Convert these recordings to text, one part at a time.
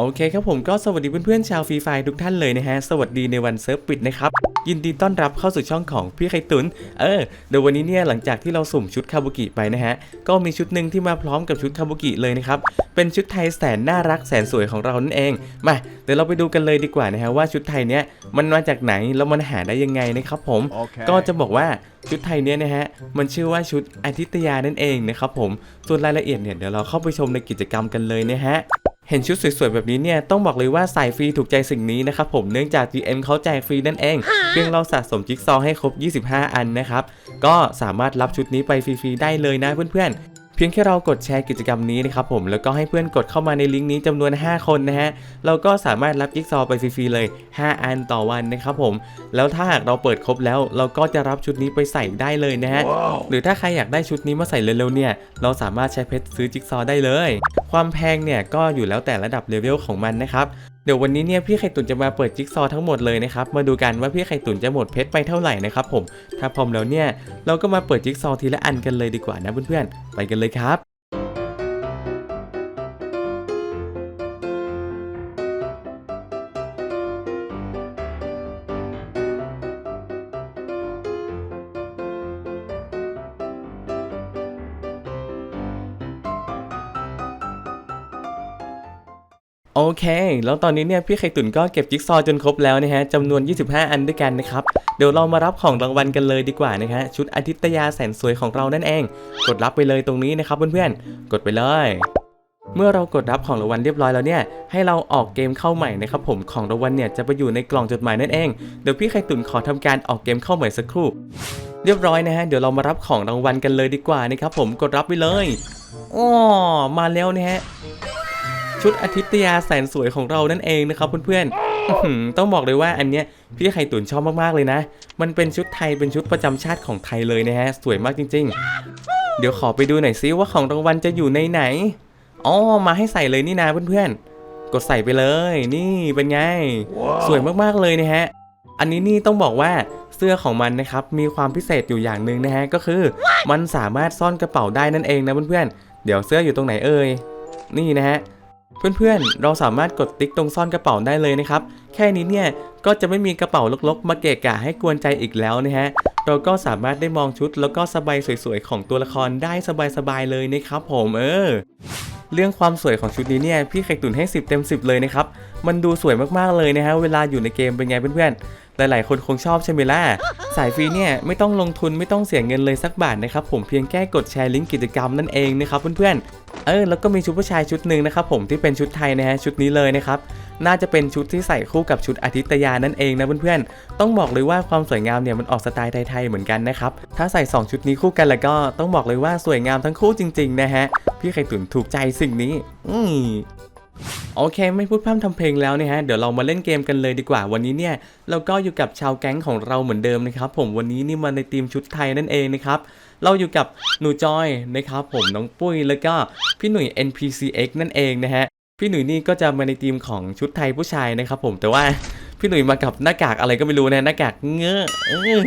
โอเคครับผมก็สวัสดีเพื่อนๆชาวฟรีไฟทุกท่านเลยนะฮะ สวัสดีในวันเซิร์ฟปิดนะครับ ยินดีต้อนรับเข้าสู่ช่องของพี่ไข่ตุน เออเดี๋ยววันนี้เนี่ยหลังจากที่เราสุ่มชุดคาบุกิไปนะฮะ ก็มีชุดหนึ่งที่มาพร้อมกับชุดคาบุกิเลยนะครับ เป็นชุดไทยแสนน่ารักแสนสวยของเรานั่นเอง มาเดี๋ยวเราไปดูกันเลยดีกว่านะฮะว่าชุดไทยเนี้ยมันมาจากไหนแล้วมันหาได้ยังไงนะครับผมโอเคก็จะบอกว่าชุดไทยเนี้ยนะฮะมันชื่อว่าชุดอาทิตยานั่นเองนะครับผมส่วนรายละเอียดเนี่ยเดี๋ยวเราเข้าไปชมในกิจกรรมกันเลยนะฮะ เห็นชุดสวยๆแบบนี้เนี่ยต้องบอกเลยว่าสายฟรีถูกใจสิ่งนี้นะครับผมเนื่องจาก GM เขาแจกฟรีนั่นเอง เพียงเราสะสมจิ๊กซอว์ให้ครบ 25 อันนะครับ ก็สามารถรับชุดนี้ไปฟรีๆได้เลยนะเพื่อนๆ เพียงแค่เรากดแชร์กิจกรรมนี้นะครับผมแล้วก็ให้เพื่อนกดเข้ามาในลิงก์นี้จำนวน 5 คนนะฮะเราก็สามารถรับจิ๊กซอว์ไปฟรีๆเลย 5 อันต่อวันนะครับผม แล้วถ้าหากเราเปิดครบแล้ว เราก็จะรับชุดนี้ไปใส่ได้เลยนะฮะว้าวหรือถ้าใครอยากได้ชุดนี้มาใส่เร็วๆเนี่ยเราสามารถใช้เพชรซื้อจิ๊กซอว์ได้เลย ความแพงเนี่ยก็อยู่แล้วแต่ระดับเลเวลของมันนะครับเดี๋ยววันนี้เนี่ยพี่ไข่ตุ๋นจะมาเปิดจิ๊กซอว์ทั้งหมดเลยนะครับ มาดูกันว่าพี่ไข่ตุ๋นจะหมดเพชรไปเท่าไหร่นะครับผม ถ้าพร้อมแล้วเนี่ยเราก็มาเปิดจิ๊กซอว์ทีละอันกันเลยดีกว่านะเพื่อนๆ ไปกันเลยครับ โอเค แล้วตอนนี้เนี่ยพี่ไข่ตุ๋นก็เก็บจิ๊กซอว์จนครบแล้วนะฮะจำนวน 25 อันด้วยกันนะครับ เดี๋ยวเรามารับของรางวัลกันเลยดีกว่านะฮะชุดอาทิตยาแสนสวยของเรานั่นเอง กดรับไปเลยตรงนี้นะครับเพื่อนๆ กดไปเลยเมื่อเรากดรับของรางวัลเรียบร้อยแล้วเนี่ย ให้เราออกเกมเข้าใหม่นะครับผม ของรางวัลเนี่ยจะไปอยู่ในกล่องจดหมายนั่นเอง เดี๋ยวพี่ไข่ตุ๋นขอทำการออกเกมเข้าใหม่สักครู่ เรียบร้อยนะฮะ เดี๋ยวเรามารับของรางวัลกันเลยดีกว่านะครับผม กดรับไปเลยอ๋อมาแล้วนะฮะ ชุดอาทิตยาแสนสวยของเรานั่นเองนะครับเพื่อนๆต้องบอกเลยว่าอันเนี้ยพี่ไข่ตุ๋นชอบมากๆเลยนะ มันเป็นชุดไทยเป็นชุดประจำชาติของไทยเลยนะฮะ สวยมากจริง ๆ เดี๋ยวขอไปดูหน่อยซิว่าของรางวัลจะอยู่ในไหนอ๋อมาให้ใส่เลยนี่นาเพื่อนๆ กดใส่ไปเลย นี่เป็นไงสวยมากๆเลยนะฮะ อันนี้นี่ต้องบอกว่าเสื้อของมันนะครับมีความพิเศษอยู่อย่างหนึ่งนะฮะก็คือมันสามารถซ่อนกระเป๋าได้นั่นเองนะเพื่อนๆเดี๋ยวเสื้ออยู่ตรงไหนเอ่ยนี่นะฮะ เพื่อนๆ เราสามารถกดติ๊กตรงซ่อนกระเป๋าได้เลยนะครับ แค่นี้เนี่ยก็จะไม่มีกระเป๋าลกๆ มาเกะกะให้กวนใจอีกแล้วนะฮะ เราก็สามารถได้มองชุดแล้วก็สบายสวยๆ ของตัวละครได้สบายๆเลยนะครับผมเออเรื่องความสวยของชุดนี้เนี่ยพี่ไข่ตุ๋นให้ 10 เต็ม 10 เลยนะครับ มันดูสวยมากๆเลยนะฮะเวลาอยู่ในเกมเป็นไงเพื่อนๆ หลายๆ คนคงชอบใช่ไหมล่ะ สายฟรีเนี่ยไม่ต้องลงทุนไม่ต้องเสียเงินเลยสักบาทนะครับผมเพียงแค่กดแชร์ลิงก์กิจกรรมนั่นเองนะครับเพื่อนๆ เออแล้วก็มีชุดผู้ชายชุดหนึ่งนะครับผมที่เป็นชุดไทยนะฮะชุดนี้เลยนะครับน่าจะเป็นชุดที่ใส่คู่กับชุดอาทิตยานั่นเองนะเพื่อนๆ ต้องบอกเลยว่าความสวยงามเนี่ยมันออกสไตล์ไทยๆเหมือนกันนะครับ ถ้าใส่ 2 ชุดนี้คู่กันแล้วก็ต้องบอกเลยว่าสวยงามทั้งคู่จริงๆนะฮะ พี่ไข่ตุ๋นถูกใจสิ่งนี้ อื โอเค ไม่พูดพร่ำทำเพลงแล้วนะฮะเดี๋ยวเรามาเล่นเกมกันเลยดีกว่าวันนี้เนี่ยเราก็อยู่กับชาวแก๊งของเราเหมือนเดิมนะครับผมวันนี้นี่มาในทีมชุดไทยนั่นเองนะครับเราอยู่กับหนูจอยนะครับผมน้องปุ้ยแล้วก็พี่หนุ่ย NPCX นั่นเองนะฮะพี่หนุ่ยนี่ก็จะมาในทีมของชุดไทยผู้ชายนะครับผมแต่ว่าพี่หนุ่ยมากับหน้ากากอะไรก็ไม่รู้นะหน้ากากเงอะเออ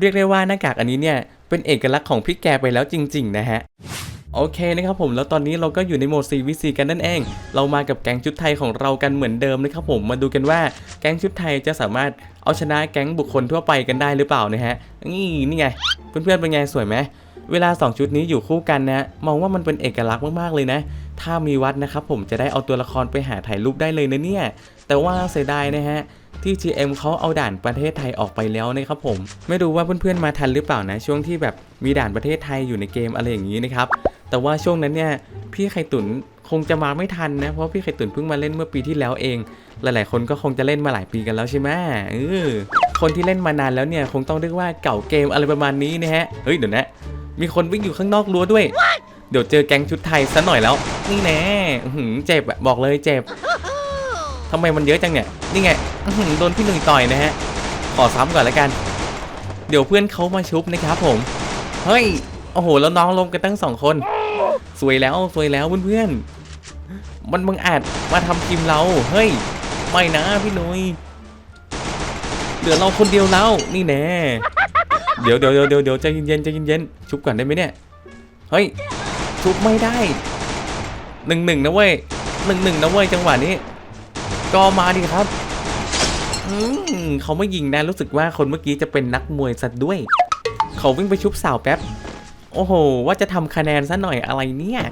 เรียกได้ว่าหน้ากากอันนี้เนี่ยเป็นเอกลักษณ์ของพี่แกไปแล้วจริง ๆ นะฮะ โอเคนะครับผมแล้วตอนนี้เราก็อยู่ในโหมด 4vc กันนั่นเอง เรามากับแก๊งชุดไทยของเรากันเหมือนเดิมนะครับผมมาดูกันว่าแก๊งชุดไทยจะสามารถเอาชนะแก๊งบุคคลทั่วไปกันได้หรือเปล่านะฮะนี่นี่ไง เพื่อนๆเป็นไงสวยไหมเวลา 2 ชุดนี้อยู่คู่กันนะมองว่ามันเป็นเอกลักษณ์มากๆเลยนะ ถ้ามีวัดนะครับผมจะได้เอาตัวละครไปหาถ่ายรูปได้เลยนะเนี่ย แต่ว่าเสียดายนะฮะที่ GM เขาเอาด่านประเทศไทยออกไปแล้วนะครับผม ไม่รู้ว่าเพื่อนๆมาทันหรือเปล่านะ ช่วงที่แบบมีด่านประเทศไทยอยู่ในเกมอะไรอย่างนี้นะครับ แต่ว่าช่วงนั้นเนี่ยพี่ไข่ตุ๋นคงจะมาไม่ทันนะ เพราะพี่ไข่ตุ๋นเพิ่งมาเล่นเมื่อปีที่แล้วเอง หลายๆ คนก็คงจะเล่นมาหลายปีกันแล้วใช่ไหมเออคนที่เล่นมานานแล้วเนี่ยคงต้องเรียกว่าเก่าเกมอะไรประมาณนี้นะฮะ เฮ้ยเดี๋ยวนะ มีคนวิ่งอยู่ข้างนอกรั้วด้วย เดี๋ยวเจอแก๊งชุดไทยซะหน่อยแล้ว นี่แน่อื้อหือเจ็บอะบอกเลยเจ็บทำไมมันเยอะจังเนี่ย นี่ไงอื้อหือโดนพี่หนึ่งต่อยนะฮะ ขอซ้ำก่อนแล้วกัน เดี๋ยวเพื่อนเขามาชุบนะครับผม เฮ้ย โอ้โห แล้วน้องลงกันตั้งสองคน สวยแล้วสวยแล้วเพื่อนๆ มันบังอาจมาทำทีมเรา เฮ้ย ไม่นะพี่นุยเหลือเราคนเดียวแล้ว นี่แน่ เดี๋ยวเดี๋ยวเดี๋ยวเดี๋ยวใจเย็นๆใจเย็นๆชุบก่อนได้ไหมเนี่ย เฮ้ย ชุบไม่ได้หนึ่งหนึ่งนะเว้ยหนึ่งหนึ่งนะเว้ยจังหวะนี้ ก็มาดิครับอืมเขาไม่ยิงนะรู้สึกว่าคนเมื่อกี้จะเป็นนักมวยซะด้วย เขาวิ่งไปชุบสาวแป๊บ โอ้โห ว่าจะทำคะแนนซะหน่อยอะไรเนี่ย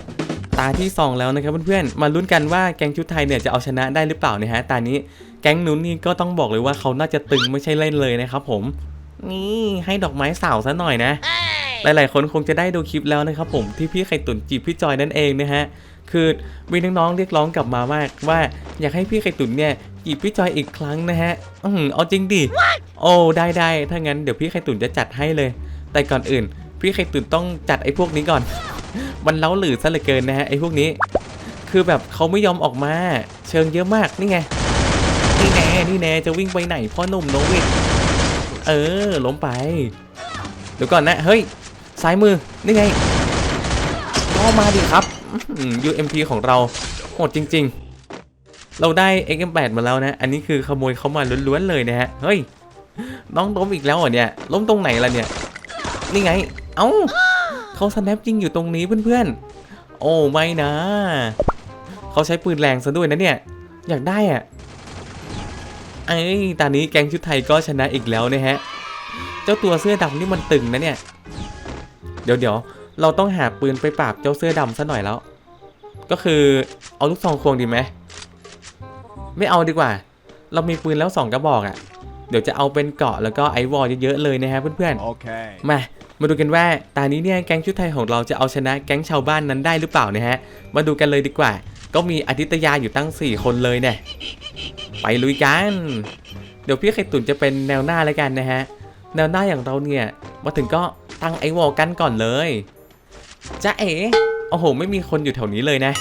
ตาที่ 2 แล้วนะครับเพื่อนๆ มาลุ้นกันว่าแก๊งชุดไทยเนี่ยจะเอาชนะได้หรือเปล่านะฮะ ตานี้แก๊งนู้นนี่ก็ต้องบอกเลยว่าเขาน่าจะตึงไม่ใช่เล่นเลยนะครับผม นี่ให้ดอกไม้สาวซะหน่อยนะ หลายๆ คนคงจะได้ดูคลิปแล้วนะครับผมที่พี่ไข่ตุนจีบพี่จอยนั่นเองนะฮะ คือมีน้องๆเรียกร้องกลับมามากว่าอยากให้พี่ไข่ตุนเนี่ยจีบพี่จอยอีกครั้งนะฮะ อือหือเอาจริงดิ โอ้ได้ได้ถ้างั้นเดี๋ยวพี่ไข่ตุนจะจัดให้เลย แต่ก่อนอื่น พี่ไข่ตุนต้องจัดไอ้พวกนี้ก่อน มันเล้าหลือซะเหลือเกินนะฮะไอ้พวกนี้ คือแบบเขาไม่ยอมออกมา เชิงเยอะมากนี่ไงนี่แน่นี่แน่จะวิ่งไปไหนพ่อหนุ่มโนวิดเออล้มไปเดี๋ยวก่อนนะเฮ้ยซ้ายมือนี่ไงก็มาดิครับอื้อหือ UMP ของเราโหดจริง ๆ เราได้ XM8 มาแล้วนะ อันนี้คือขโมยเขามาล้วนๆเลยนะฮะ เฮ้ย น้องล้มอีกแล้วเหรอเนี่ย ล้มตรงไหนล่ะเนี่ย นี่ไง เอ้าเขาสแนปจริงอยู่ตรงนี้เพื่อนๆ โอ้ไม่นะ เขาใช้ปืนแรงซะด้วยนะเนี่ย อยากได้อะเอ้ยตอนนี้แก๊งชุดไทยก็ชนะอีกแล้วนะฮะ เจ้าตัวเสื้อดำนี่มันตึงนะเนี่ย เดี๋ยวเดี๋ยวเราต้องหาปืนไปปราบเจ้าเสื้อดำซะหน่อยแล้ว ก็คือเอาลูกซองควงดีไหมไม่เอาดีกว่า เรามีปืนแล้วสองกระบอกอะ่ะ เดี๋ยวจะเอาเป็นเกราะแล้วก็ไอวอลเยอะๆเลยนะฮะเพื่อนๆ Okay. มา มาดูกันว่าตานี้เนี่ยแก๊งชุดไทยของเราจะเอาชนะแก๊งชาวบ้านนั้นได้หรือเปล่านะฮะ มาดูกันเลยดีกว่า ก็มีอาทิตยาอยู่ตั้ง 4 คนเลยเนี่ย ไปลุยกัน เดี๋ยวพี่ไข่ตุ่นจะเป็นแนวหน้าแล้วกันนะฮะ แนวหน้าอย่างเราเนี่ย มาถึงก็ตั้งไอวอลกันก่อนเลยจ้าเอ๋โอ้โห ไม่มีคนอยู่แถวนี้เลยนะ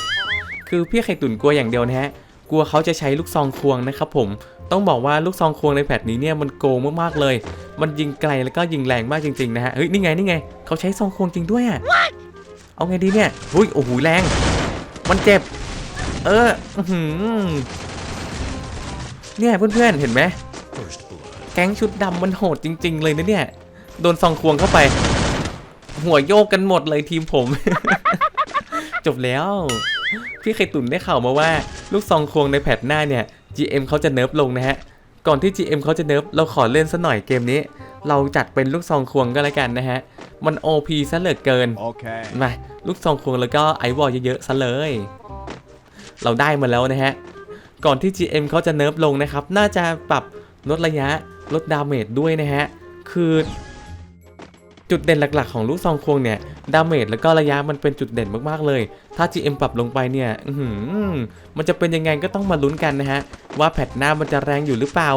คือพี่ไข่ตุ่นกลัวอย่างเดียวนะฮะ กลัวเขาจะใช้ลูกซองควงนะครับผม ต้องบอกว่าลูกซองควงในแพทนี้เนี่ยมันโกงมากๆเลย มันยิงไกลแล้วก็ยิงแรงมากจริงๆนะฮะเฮ้ยนี่ไงนี่ไงเขาใช้ซองควงจริงด้วยอะเอาไงดีเนี่ยหุ้ยโอ้โหแรง มันเจ็บ เออหือเนี่ยเพื่อนๆเห็นไหมแก๊งชุดดำมันโหดจริง ๆ เลยนะเนี่ยโดนซองควงเข้าไป หัวโยกกันหมดเลยทีมผม จบแล้ว พี่ไข่ตุ่นได้ข่าวมาว่า ลูกซองควงในแพทหน้าเนี่ย GM เขาจะเนิร์ฟลงนะฮะ ก่อนที่ GM เขาจะเนิร์ฟเราขอเล่นซะหน่อยเกมนี้ เราจัดเป็นลูกซองควงก็แล้วกันนะฮะ มัน OP ซะเหลือเกิน Okay. มาลูกซองควงแล้วก็ไอวอลเยอะๆซะเลย เราได้มาแล้วนะฮะ ก่อนที่ GM เขาจะเนิร์ฟลงนะครับ น่าจะปรับลดระยะลดดาเมจด้วยนะฮะ คือ จุดเด่นหลักๆของลูกซองควงเนี่ยดาเมจแล้วก็ระยะมันเป็นจุดเด่นมากๆเลย ถ้า GM ปรับลงไปเนี่ยมันจะเป็นยังไงก็ต้องมาลุ้นกันนะฮะ ว่าแพทหน้ามันจะแรงอยู่หรือเปล่า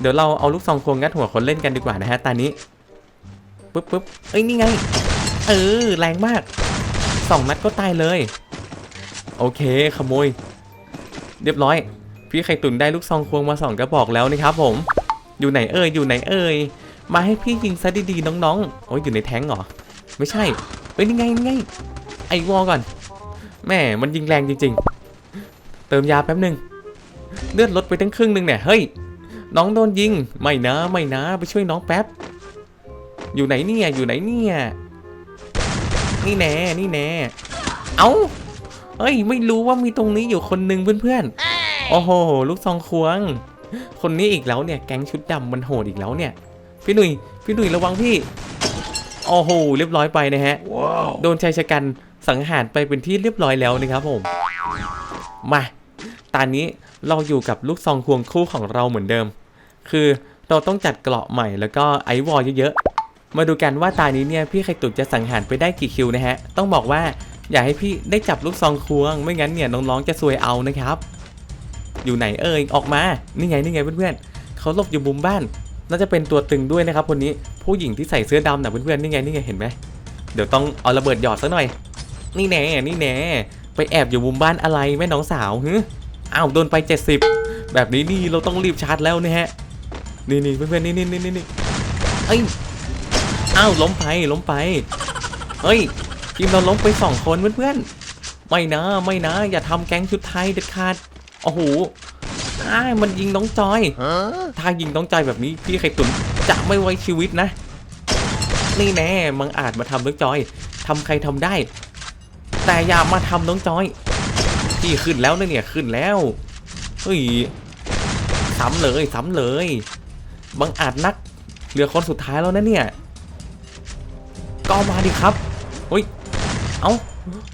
เดี๋ยวเราเอาลูกซองควงงัดหัวคนเล่นกันดีกว่านะฮะตอนนี้ปึ๊บปึ๊บเอ้ยนี่ไง เออแรงมากสองนัดก็ตายเลย โอเคขโมย เรียบร้อย พี่ไข่ตุนได้ลูกซองควงมาสองกระบอกแล้วนะครับผม อยู่ไหนเอ่ยอยู่ไหนเอ่ย มาให้พี่ยิงซะดีๆน้องๆโอ้ยอยู่ในแท้งเหรอ ไม่ใช่เอ้ยนี่ไงนี่ไงไอวอลก่อนแม่มันยิงแรงจริง ๆ เติมยาแป๊บหนึ่งเลือดลดไปตั้งครึ่งหนึ่งเนี่ยเฮ้ยน้องโดนยิงไม่นะไม่นะไปช่วยน้องแป๊บ อยู่ไหนเนี่ยอยู่ไหนเนี่ยนี่แน่นี่แน่เอ้าเอ้ยไม่รู้ว่ามีตรงนี้อยู่คนหนึ่งเพื่อนๆโอ้โห ลูกซองควง คนนี้อีกแล้วเนี่ย แก๊งชุดดำมันโหดอีกแล้วเนี่ย พี่หนุ่ยพี่หนุ่ยระวังพี่โอ้โหเรียบร้อยไปนะฮะ Wow. โดนชายชะกันสังหารไปเป็นที่เรียบร้อยแล้วนะครับผม มาตอนนี้เราอยู่กับลูกซองควงคู่ของเราเหมือนเดิม คือเราต้องจัดเกราะใหม่แล้วก็ไอวอลเยอะๆ มาดูกันว่าตานี้เนี่ยพี่ไข่ตุกจะสังหารไปได้กี่คิวนะฮะ ต้องบอกว่าอยากให้พี่ได้จับลูกซองควง ไม่งั้นเนี่ยน้องๆจะซวยเอานะครับ อยู่ไหนเอ่ยออกมา นี่ไงนี่ไงเพื่อนๆเขาหลบอยู่มุมบ้าน น่าจะเป็นตัวตึงด้วยนะครับคนนี้ผู้หญิงที่ใส่เสื้อดำนะเพื่อนๆนี่ไงนี่ไงเห็นไหมเดี๋ยวต้องเอาระเบิดหยอดซะหน่อย นี่แน่นี่แน่ไปแอบอยู่มุมบ้านอะไรแม่น้องสาวฮึอ้าวโดนไป 70 แบบนี้นี่เราต้องรีบชาร์จแล้วนะฮะนี่นี่เพื่อนๆนี่นี่นี่นี่เอ้ยอ้าวล้มไปล้มไปเฮ้ยทีมเราล้มไปสองคนเพื่อนๆไม่นะไม่นะ อย่าทำแก๊งชุดไทยเด็ดขาดโอ้โห อ้ายมันยิงน้องจอย Huh? ถ้ายิงน้องจอยแบบนี้พี่ไข่ตุนจะไม่ไว้ชีวิตนะ นี่แน่มังอาจมาทำน้องจอยทำใครทำได้ แต่อย่ามาทำน้องจอย พี่ขึ้นแล้วนะเนี่ยขึ้นแล้ว เฮ้ยซ้ำเลยซ้ำเลยบังอาจนักเหลือคนสุดท้ายแล้วนะเนี่ย ก็มาดิครับเฮ้ย เอ้า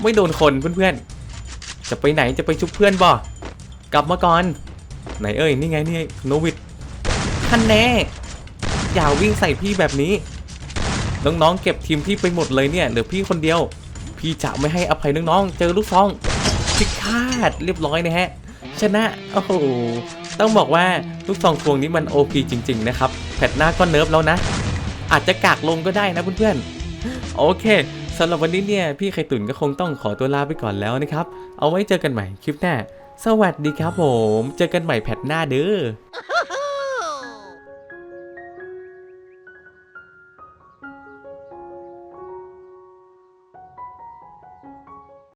ไม่โดนคนเพื่อนๆ จะไปไหนจะไปชุบเพื่อนบ่ กลับมาก่อน ไหนเอ้ยนี่ไงนี่ไงโนวิดท่านแน่อย่าวิ่งใส่พี่แบบนี้ น้องๆเก็บทีมพี่ไปหมดเลยเนี่ยเหลือพี่คนเดียว พี่จะไม่ให้อภัยน้องๆเจอลูกซองพิฆาตเรียบร้อยนะฮะ ชนะโอ้โหต้องบอกว่าลูกซองพวงนี้มันโอพีจริง ๆ นะครับแพทหน้าก็เนิร์ฟแล้วนะ อาจจะกากลงก็ได้นะเพื่อนๆโอเคสำหรับวันนี้เนี่ยพี่ไข่ตุ๋นก็คงต้องขอตัวลาไปก่อนแล้วนะครับ เอาไว้เจอกันใหม่คลิปหน้า สวัสดีครับผม เจอกันใหม่แพทหน้าเด้อ